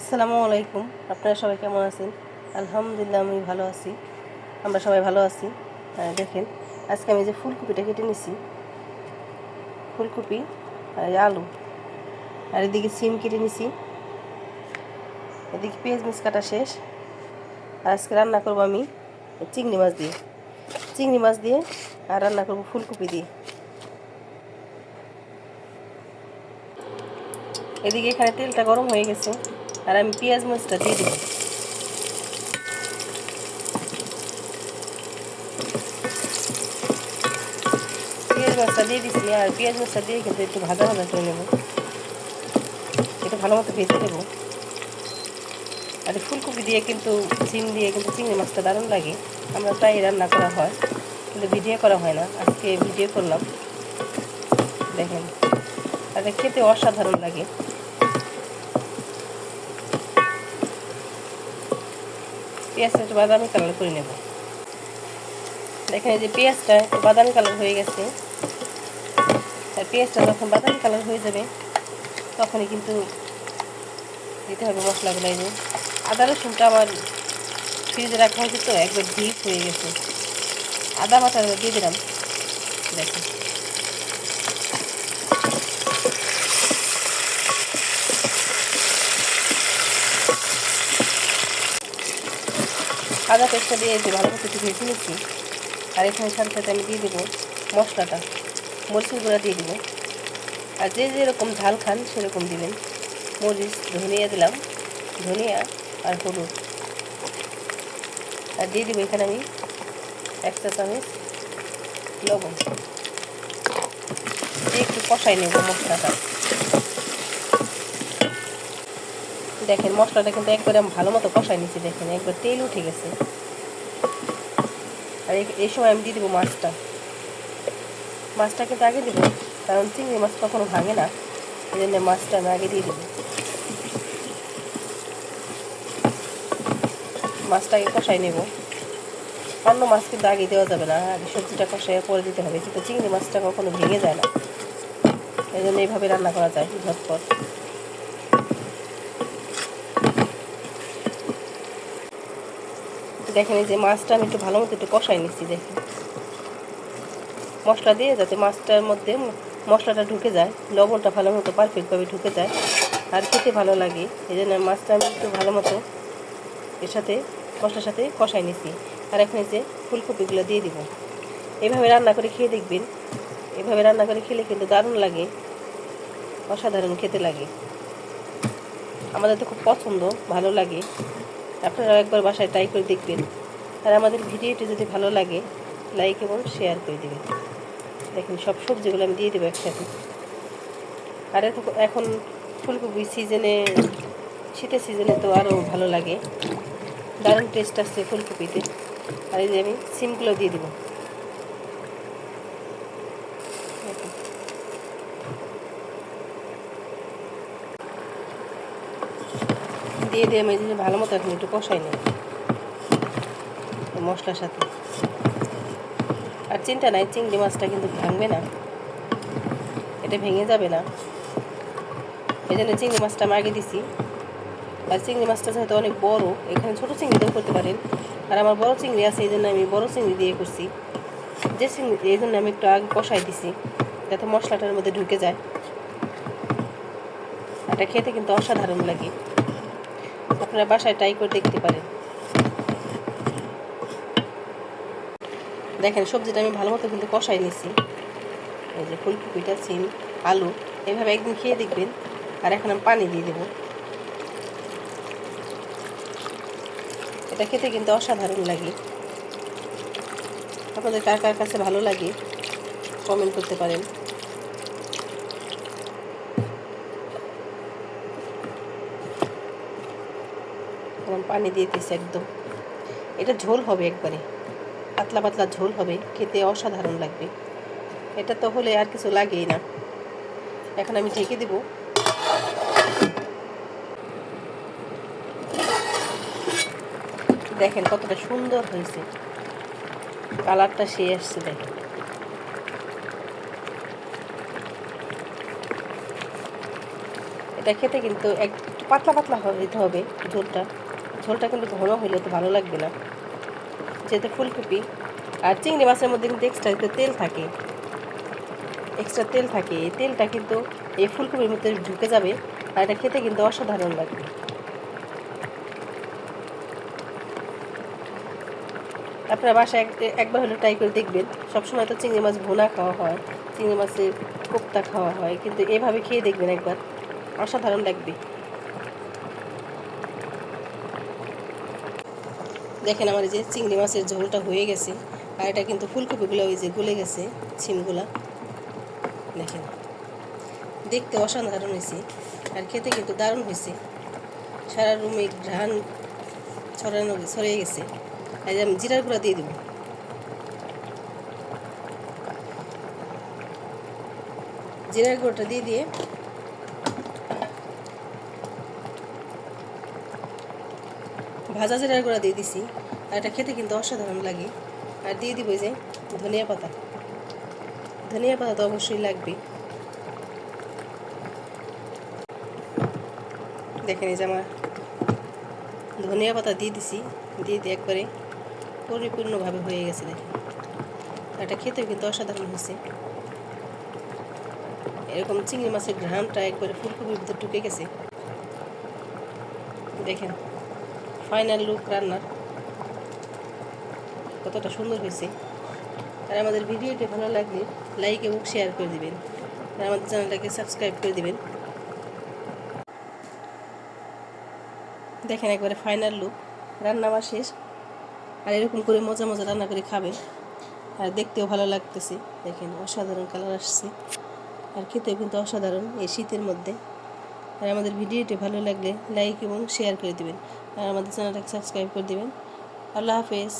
আসসালামু আলাইকুম। আপনারা সবাই কেমন আছেন? আলহামদুলিল্লাহ, আমি ভালো আছি। আমরা সবাই ভালো আছি। দেখেন, আজকে আমি যে ফুলকপিটা কেটে নিছি, ফুলকপি আর আলু, আর এদিকে সিম কেটে নিছি। এদিকে পেঁয়াজ মাছ কাটা শেষ। আর আজকে রান্না করব আমি চিংড়ি মাছ দিয়ে। চিংড়ি মাছ দিয়ে আর রান্না করব ফুলকপি দিয়ে। এদিকে এখানে তেলটা গরম হয়ে গেছে। আর আমি পেঁয়াজ মাছটা দিয়ে দিব পেঁয়াজ মাছটা দিয়ে দিচ্ছি আর পেঁয়াজ মাছটা দিয়ে কিন্তু একটু ভাজা ভাজা করে নেব একটু ভালো মতো ভেজে দেবো আর ফুলকপি দিয়ে কিন্তু সিম দিয়ে কিন্তু চিংড়ি মাছটা দারুণ লাগে আমরা প্রায় রান্না করা হয় কিন্তু ভিডিও করা হয় না আজকে ভিডিও করলাম দেখেন আর খেতে অসাধারণ লাগে পেঁয়াজটা একটু বাদামি কালার করে নেব। দেখেন এই যে পেঁয়াজটা একটু বাদামি কালার হয়ে গেছে। আর পেঁয়াজটা যখন বাদামি কালার হয়ে যাবে, তখনই কিন্তু দিতে হবে মশলাগুলো যে। আদা রসুনটা আমার ফ্রিজে রাখা হয়েছে তো, একবার ডিপ হয়ে গেছে। আদা বাটা দিয়ে দিলাম। দেখেন। আদা পেস্টটা দিয়ে যে ভালো মতো একটু ভেজে নিচ্ছি আর এখানে সাথে সাথে আমি দিয়ে দেবো মশলাটা, মরিচের গুঁড়া দিয়ে দেবো। আর যে যেরকম ঝাল খান সেরকম দিবেন। মরিচ, ধনিয়া দিলাম, ধনিয়া আর হলুদ। আর দিয়ে দেবো এখানে আমি এক চা চামচ লবণ। দিয়ে একটু কষাই নেব মশলাটা। দেখেন, মশলাটা কিন্তু একবারে আমি ভালো মতো কষাই নিচ্ছি দেখেন, একবার তেল উঠে গেছে। আর এই সময় আমি দিয়ে দেবো মাছটা। মাছটা কিন্তু আগে দেবো, কারণ চিংড়ি মাছ কখনো ভাঙে না। এই জন্য মাছটা আমি আগে দিয়ে দেবো। মাছটাকে কষাই নেব। অন্য মাছ কিন্তু আগে দেওয়া যাবে না, আগে সবজিটা কষাই পরে দিতে হবে। কিন্তু চিংড়ি মাছটা কখনো ভেঙে যায় না। এই জন্য এইভাবে রান্না করা যায় ঝটপট। দেখেন এই যে মাছটা আমি একটু ভালো মতো একটু কষাই নিচ্ছি দেখেন মশলা দিয়ে যাতে মাছটার মধ্যে মশলাটা ঢুকে যায়, লবণটা ভালো মতো পারফেক্টভাবে ঢুকে যায়, আর খেতে ভালো লাগে। এই জন্য মাছটা আমি একটু ভালো মতো এর সাথে, মশলার সাথে কষাই নিচ্ছি। আর এখন যে ফুলকপিগুলো দিয়ে দিব। এভাবে রান্না করে খেয়ে দেখবেন। এভাবে রান্না করে খেলে কিন্তু দারুণ লাগে। অসাধারণ খেতে লাগে। আমাদের তো খুব পছন্দ, ভালো লাগে। আপনারা একবার বাসায় ট্রাই করে দেখবেন। আর আমাদের ভিডিওটি যদি ভালো লাগে লাইক এবং শেয়ার করে দেবেন। দেখেন, সব সবজিগুলো আমি দিয়ে দেবো একসাথে। আর এখন ফুলকপি সিজনে শীতের সিজনে তো আরও ভালো লাগে। দারুণ টেস্ট আসছে ফুলকপিতে। আর এই যে আমি সিমগুলো দিয়ে দেবো। দিয়ে দিয়ে আমি ভালো মতো এখন একটু কষাই নেব মশলার সাথে। আর চিন্তা নাই, চিংড়ি মাছটা কিন্তু ভাঙবে না। এটা ভেঙে যাবে না। এই জন্য চিংড়ি মাছটা আমি আগে দিছি। আর চিংড়ি মাছটা যেহেতু অনেক বড়, এখানে ছোটো চিংড়ি দিয়েও করতে পারেন। আর আমার বড় চিংড়ি আছে এই জন্য আমি বড় চিংড়ি দিয়ে করছি। যে চিংড়ি, এই জন্য আমি একটু আগে কষাই দিছি, যাতে মশলাটার মধ্যে ঢুকে যায়। এটা খেতে কিন্তু অসাধারণ লাগে। আপনারা বাসায় ট্রাই করে দেখতে পারেন। দেখেন, সবজিটা আমি ভালো মতো কিন্তু কষাই নিছি। এই যে ফুলকপিটা, সিম, আলু, এভাবে একদিন খেয়ে দেখবেন। আর এখন আমি পানি দিয়ে দেবো। এটা খেতে কিন্তু অসাধারণ লাগে। আপনাদের কার কার কাছে ভালো লাগে কমেন্ট করতে পারেন। পানি দিয়ে দিয়েছি একদম। এটা ঝোল হবে একবারে। পাতলা পাতলা ঝোল হবে, খেতে অসাধারণ লাগবে। এটা তো হলে আর কিছু লাগেই না। এখন আমি ঢেকে দেব। দেখেন কতটা সুন্দর হয়েছে। কালারটা সে আসছে, দেখেন। এটা খেতে কিন্তু এক পাতলা পাতলা হইতে হবে ঝোলটা। ঝোলটা কিন্তু ঘন হইলে তো ভালো লাগবে না। যেহেতু ফুলকপি আর চিংড়ি মাছের মধ্যে কিন্তু এক্সট্রা তেল থাকে। এক্সট্রা তেল থাকে। এই তেলটা কিন্তু এই ফুলকপির মধ্যে ঢুকে যাবে আর এটা খেতে কিন্তু অসাধারণ লাগবে আপনারা বাসায় এক- একবার হলে ট্রাই করে দেখবেন। সবসময় তো চিংড়ি মাছ ভুনা খাওয়া হয়, চিংড়ি মাছের কোপ্তা খাওয়া হয়, কিন্তু এভাবে খেয়ে দেখবেন একবার। অসাধারণ লাগবে। দেখেন আমার এই যে চিংড়ি মাছের ঝোলটা হয়ে গেছে, আর এটা কিন্তু ফুলকপিগুলো ওই যে গলে গেছে ছিমগুলা। দেখেন, দেখতে অসাধারণ হয়েছে, আর খেতে কিন্তু দারুণ হয়েছে। সারা রুমে ঘ্রাণ ছড়ানো, ছড়িয়ে গেছে। আর আমি জিরার গুঁড়া দিয়ে দেবো। জিরার গুঁড়োটা দিয়ে দিয়ে ভাজা জিরার গুঁড়া দিয়ে দিছি, আর এটা খেতে কিন্তু অসাধারণ লাগে। আর দিয়ে দিব যে ধনিয়া পাতা। ধনিয়া পাতা তো অবশ্যই লাগবে দেখেন এই যে আমার ধনিয়া পাতা দিয়ে দিছি, দিয়ে দিয়ে একবারে পরিপূর্ণভাবে হয়ে গেছে দেখেন। এটা খেতেও কিন্তু অসাধারণ হয়েছে। এরকম চিংড়ি মাছের ঘ্রামটা একবারে ফুলকপির ভিতরে ঢুকে গেছে। দেখেন। ফাইনাল লুক রান্নার। কতটা সুন্দর হয়েছে। আর আমাদের ভিডিওটি ভালো লাগলে লাইক এবং শেয়ার করে দিবেন। আর আমাদের চ্যানেলটাকে সাবস্ক্রাইব করে দিবেন। দেখেন একবারে ফাইনাল লুক রান্না আমার শেষ। আর এরকম করে মজা মজা রান্না করে খাবেন। আর দেখতেও ভালো লাগতেছে। দেখেন অসাধারণ কালার আসছে। আর খেতেও কিন্তু অসাধারণ এই শীতের মধ্যে। আর আমাদের ভিডিওটি ভালো লাগলে লাইক এবং শেয়ার করে দিবেন। আর আমাদের চ্যানেলটাকে সাবস্ক্রাইব করে দেবেন। আল্লাহ হাফেজ।